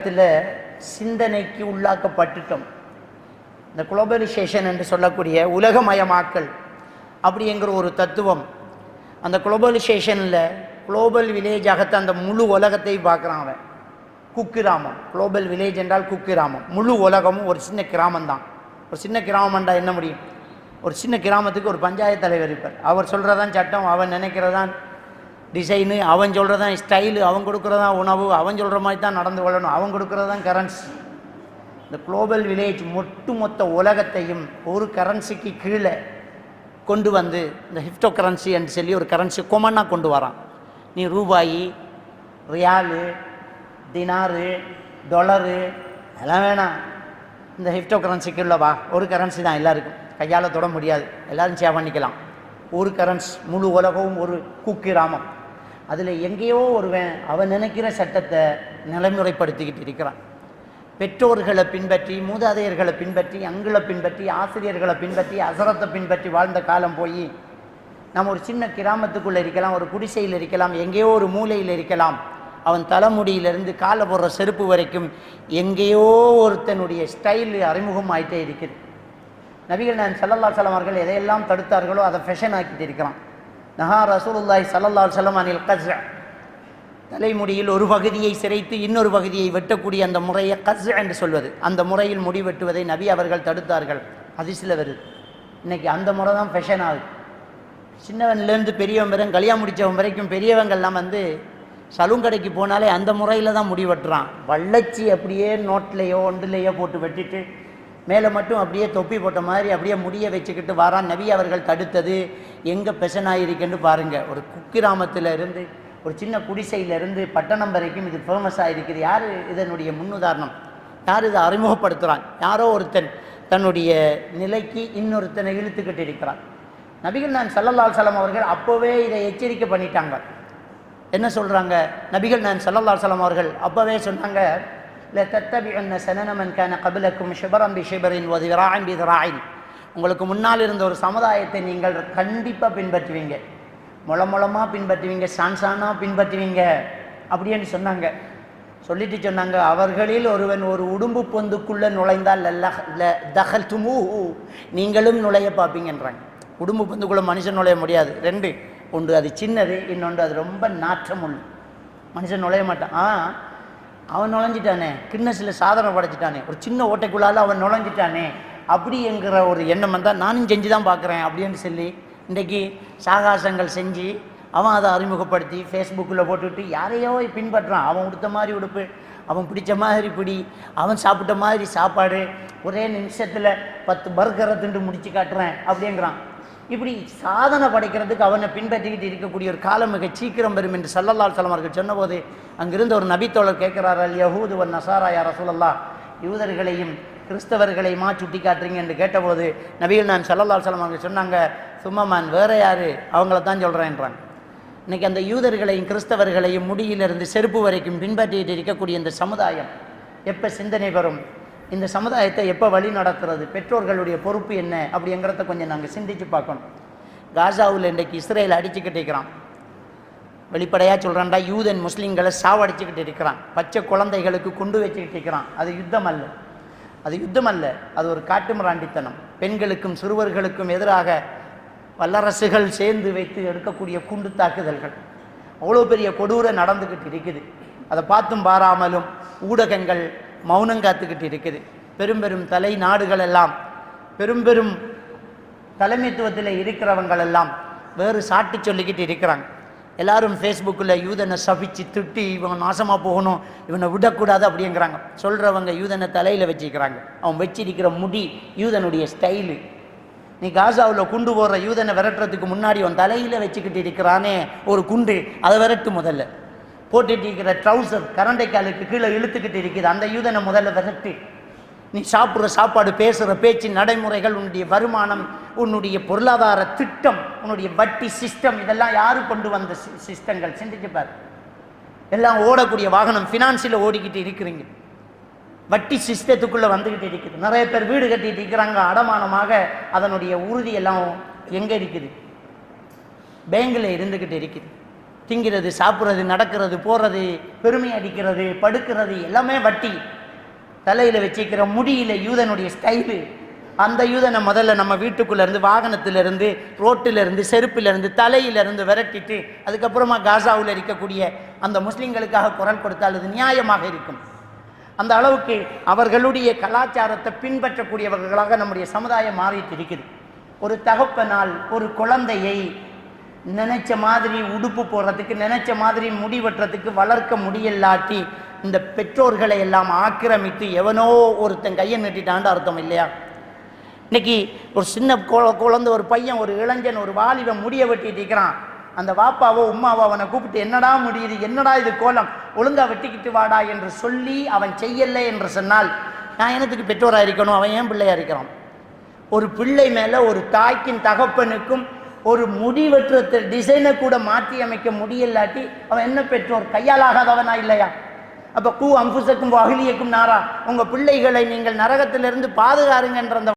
இடத்துல சிந்தனைக்கு உள்ளாக்கப்பட்டுட்டோம். இந்த குளோபலைசேஷன் என்று சொல்லக்கூடிய உலகமயமாக்கல் அப்படிங்கிற ஒரு தத்துவம். அந்த குளோபலைசேஷனில் குளோபல் வில்லேஜாகத்தான் அந்த முழு உலகத்தை பார்க்குறான் அவன். குக்கிராமம். குளோபல் வில்லேஜ் என்றால் குக்கிராமம். முழு உலகமும் ஒரு சின்ன கிராமந்தான் ஒரு சின்ன கிராமம்டா என்ன முடியும்? ஒரு சின்ன கிராமத்துக்கு ஒரு பஞ்சாயத்து தலைவர் இருப்பார். அவர் சொல்கிறதான் சட்டம் அவன் நினைக்கிறதான் டிசைனு அவன் சொல்கிறதான் ஸ்டைலு அவன் கொடுக்குறதான் உணவு அவன் சொல்கிற மாதிரி தான் நடந்து கொள்ளணும் அவன் கொடுக்குறதான் கரன்சி இந்த குளோபல் வில்லேஜ் ஒட்டுமொத்த உலகத்தையும் ஒரு கரன்சிக்கு கீழே கொண்டு வந்து இந்த ஹிப்டோ கரன்சி என்று சொல்லி ஒரு கரன்சி கொமனாக கொண்டு வரான். நீ ரூபாயி ரியாலு தினாரு டொலரு எல்லாம் வேணாம். இந்த ஹிப்டோ கரன்சிக்கு வா. ஒரு கரன்சி தான் எல்லாருக்கும். கையால் தொட முடியாது. எல்லோரும் சேவ் பண்ணிக்கலாம். ஒரு கரன்ஸ் முழு உலகமும் ஒரு குக்கிராமம். அதில் எங்கேயோ ஒருவன் அவன் நினைக்கிற சட்டத்தை நடைமுறைப்படுத்திக்கிட்டு இருக்கிறான். பெற்றோர்களை பின்பற்றி மூதாதையர்களை பின்பற்றி அங்குளை பின்பற்றி ஆசிரியர்களை பின்பற்றி அசரத்தை பின்பற்றி வாழ்ந்த காலம் போய் நம்ம ஒரு சின்ன கிராமத்துக்குள்ளே இருக்கலாம் ஒரு குடிசையில் இருக்கலாம் எங்கேயோ ஒரு மூலையில் இருக்கலாம். அவன் தலைமுடியிலிருந்து காலை போடுற செருப்பு வரைக்கும் எங்கேயோ ஒருத்தனுடைய ஸ்டைல் அறிமுகமாயிட்டே இருக்குது. நபிகள் நான் சல்லல்லா சலம் அவர்கள் எதையெல்லாம் தடுத்தார்களோ அதை ஃபெஷன் ஆக்கிட்டு இருக்கிறான். நஹா ரசூலுல்லாஹி சல்லல்லா சலம் அனில் கஸ். தலைமுடியில் ஒரு பகுதியை சிரைத்து இன்னொரு பகுதியை வெட்டக்கூடிய அந்த முறையை கஸ் என்று சொல்வது. அந்த முறையில் முடி வெட்டுவதை நபி அவர்கள் தடுத்தார்கள். அதிசல வருது. இன்றைக்கி அந்த முறை தான் ஃபெஷன் ஆகுது. சின்னவன்லேருந்து பெரியவன் வரும் கல்யாணம் முடித்தவன் வரைக்கும் பெரியவங்கள்லாம் வந்து சலூன் கடைக்கு போனாலே அந்த முறையில் தான் முடி வெட்டுறான். வள்ளச்சி அப்படியே நோட்லேயோ ஒன்றுலேயோ போட்டு வெட்டிட்டு மேலே மட்டும் அப்படியே தொப்பி போட்ட மாதிரி அப்படியே முடிய வச்சுக்கிட்டு வாரான். நபி அவர்கள் தடுத்தது. எங்கே பெசனாயிருக்குன்னு பாருங்கள் ஒரு குக்கிராமத்தில் இருந்து ஒரு சின்ன குடிசையிலேருந்து பட்டணம் வரைக்கும் இது ஃபேமஸ் ஆகிருக்குது யார் இதனுடைய முன்னுதாரணம்? யார் இதை அறிமுகப்படுத்துகிறான் யாரோ ஒருத்தன் தன்னுடைய நிலைக்கு இன்னொருத்தனை இழுத்துக்கிட்டு இருக்கிறான். நபிகள் நான் சல்லல்லால் சலம் அவர்கள் அப்போவே இதை எச்சரிக்கை பண்ணிட்டாங்க. என்ன சொல்கிறாங்க நபிகள் நான் சல்லல்லால் சலம் அவர்கள் அப்போவே சொன்னாங்க ல தத்தபிஅன்ன சனனமன் கான கபிலக்கும் ஷிபரம் பி ஷிபரின் ஒரு விராயின் பி உங்களுக்கு முன்னால் இருந்த ஒரு சமுதாயத்தை நீங்கள் கண்டிப்பாக பின்பற்றுவீங்க. முள முளமாக பின்பற்றுவீங்க சான்சானாக பின்பற்றுவீங்க அப்படின்னு சொன்னாங்க. சொல்லிட்டு சொன்னாங்க அவர்களில் ஒருவன் ஒரு உடும்பு பொந்துக்குள்ளே நுழைந்தால் தகல் துமு நீங்களும் நுழைய பார்ப்பீங்கன்றாங்க. உடும்பு பொந்துக்குள்ளே மனுஷன் நுழைய முடியாது. ரெண்டு ஒன்று அது சின்னது இன்னொன்று அது ரொம்ப நாற்றம் உள்ள மனுஷன் நுழைய மாட்டான். ஆ அவன் நுழைஞ்சிட்டானே. கிண்ணஸில் சாதனை படைச்சிட்டானே. ஒரு சின்ன ஓட்டைக்குள்ளால அவன் நுழைஞ்சிட்டானே. அப்படிங்கிற ஒரு எண்ணம் வந்தால் நானும் செஞ்சு தான் பார்க்குறேன் அப்படின்னு சொல்லி இன்றைக்கி சாகாசங்கள் செஞ்சு அவன் அதை அறிமுகப்படுத்தி ஃபேஸ்புக்கில் போட்டுவிட்டு யாரையோ பின்பற்றான். அவன் உடுத்த மாதிரி உடுப்பு அவன் பிடிச்ச மாதிரி பிடி அவன் சாப்பிட்ட மாதிரி சாப்பாடு ஒரே நிமிஷத்தில் பத்து பர்கரை திண்டு முடிச்சு காட்டுறேன் அப்படிங்கிறான். இப்படி சாதனை படைக்கிறதுக்கு அவனை பின்பற்றிக்கிட்டு இருக்கக்கூடிய ஒரு காலம் மிக சீக்கிரம் வரும் என்று சல்லல்லால் சலமார்கள் சொன்னபோது அங்கிருந்த ஒரு நபித்தோழர் கேட்கிறார் அல் யஹூது வன் நசாரா யார சொல்லல்லா யூதர்களையும் கிறிஸ்தவர்களையுமா சுட்டி காட்டுறீங்க என்று கேட்டபோது நபிகள் நான் சல்லல்லால் சலம் அவங்க சொன்னாங்க சும்மமான் வேற யாரு? அவங்கள தான் சொல்கிறேன்றாங்க இன்னைக்கு அந்த யூதர்களையும் கிறிஸ்தவர்களையும் முடியிலிருந்து செருப்பு வரைக்கும் பின்பற்றிட்டு இருக்கக்கூடிய இந்த சமுதாயம் எப்போ சிந்தனை வரும்? இந்த சமுதாயத்தை எப்போ வழி நடத்துறது பெற்றோர்களுடைய பொறுப்பு என்ன? அப்படிங்கிறத கொஞ்சம் நாங்கள் சிந்திச்சு பார்க்கணும். காசாவில் இன்றைக்கு இஸ்ரேல் அடிச்சுக்கிட்டு இருக்கிறான். வெளிப்படையாக சொல்கிறான்டா யூதன் முஸ்லீம்களை சாவடிச்சுக்கிட்டு இருக்கிறான். பச்சை குழந்தைகளுக்கு குண்டு வச்சுக்கிட்டு இருக்கிறான். அது யுத்தம் அல்ல. அது யுத்தம் அல்ல அது ஒரு காட்டுமிராண்டித்தனம். பெண்களுக்கும் சிறுவர்களுக்கும் எதிராக வல்லரசுகள் சேர்ந்து வைத்து எடுக்கக்கூடிய குண்டு தாக்குதல்கள். அவ்வளோ பெரிய கொடூர நடந்துக்கிட்டு இருக்குது. அதை பார்த்தும் பாராமலும் ஊடகங்கள் மௌனம் காத்துக்கிட்டு இருக்குது. பெரும் பெரும் தலை நாடுகள் எல்லாம் பெரும் பெரும் தலைமைத்துவத்தில் இருக்கிறவங்களெல்லாம் வேறு சாட்டி சொல்லிக்கிட்டு இருக்கிறாங்க. எல்லாரும் ஃபேஸ்புக்கில் யூதனை சபிச்சு திட்டி இவன் நாசமாக போகணும் இவனை விடக்கூடாது அப்படிங்கிறாங்க. சொல்கிறவங்க யூதனை தலையில் வச்சுக்கிறாங்க. அவன் வச்சிருக்கிற முடி யூதனுடைய ஸ்டைலு நீ காசாவில் குண்டு போடுற யூதனை விரட்டுறதுக்கு முன்னாடி அவன் தலையில் வச்சுக்கிட்டு இருக்கிறானே ஒரு குண்டு. அதை விரட்டு முதல்ல. போட்டுட்டு இருக்கிற ட்ரௌசர் கரண்டைக்காலுக்கு கீழே இழுத்துக்கிட்டு இருக்குது. அந்த யூதனை முதல்ல விரட்டு. நீ சாப்பிட்ற சாப்பாடு பேசுகிற பேச்சு நடைமுறைகள் உன்னுடைய வருமானம் உன்னுடைய பொருளாதார திட்டம் உன்னுடைய வட்டி சிஸ்டம் இதெல்லாம் யார் கொண்டு வந்த சிஸ்டங்கள் சிந்திச்சுப்பார் எல்லாம் ஓடக்கூடிய வாகனம் ஃபினான்ஸில் ஓடிக்கிட்டு இருக்கிறீங்க. வட்டி சிஸ்டத்துக்குள்ளே வந்துக்கிட்டு இருக்குது. நிறைய பேர் வீடு கட்டிகிட்டு இருக்கிறாங்க. அடமானமாக அதனுடைய உறுதி எல்லாம் எங்கே இருக்குது? பேங்கில் இருந்துக்கிட்டு இருக்குது. திங்கிறது சாப்பிட்றது நடக்கிறது போகிறது பெருமை அடிக்கிறது படுக்கிறது எல்லாமே வட்டி. தலையில் வச்சுக்கிற முடியில யூதனுடைய ஸ்டைலு அந்த யூதனை முதல்ல நம்ம வீட்டுக்குள்ளேருந்து வாகனத்திலேருந்து ரோட்டிலேருந்து இருந்து தலையிலேருந்து விரட்டிட்டு அதுக்கப்புறமா காசாவில் இருக்கக்கூடிய அந்த முஸ்லீம்களுக்காக குரல் கொடுத்தால் அது நியாயமாக இருக்கும். அந்த அளவுக்கு அவர்களுடைய கலாச்சாரத்தை பின்பற்றக்கூடியவர்களாக நம்முடைய சமுதாயம் மாறிட்டு இருக்குது. ஒரு தகப்பனால் ஒரு குழந்தையை நினைச்ச மாதிரி உடுப்பு போடுறதுக்கு நினைச்ச மாதிரி முடி வெட்டுறதுக்கு வளர்க்க முடியலாட்டி இந்த பெற்றோர்களை எல்லாம் ஆக்கிரமித்து எவனோ ஒருத்தன் கையை நட்டிட்டான்னு அர்த்தம் இல்லையா? இன்னைக்கு ஒரு சின்ன குழந்தை ஒரு பையன் ஒரு இளைஞன் ஒரு வாலிபன் முடிய வெட்டிட்டு இருக்கிறான். அந்த வாப்பாவோ உம்மாவோ அவனை கூப்பிட்டு என்னடா முடியுது? என்னடா இது கோலம்? ஒழுங்கா வெட்டிக்கிட்டு வாடா என்று சொல்லி அவன் செய்யலை என்று சொன்னால் நான் என்னத்துக்கு பெற்றோராக இருக்கணும்? அவன் ஏன் பிள்ளையா இருக்கிறான்? ஒரு பிள்ளை மேல ஒரு தாய்க்கும் தகப்பனுக்கும் ஒரு முடி வெட்டுறது டிசைனை கூட மாற்றி அமைக்க முடியலாட்டி அவன் என்ன பெற்றோர்? கையாலாகாதவனா இல்லையா? அப்ப கூ அம்புசக்கும் அகிலியக்கும் நாரா. உங்க பிள்ளைகளை நீங்கள் நரகத்திலிருந்து பாதுகாருங்கன்ற அந்த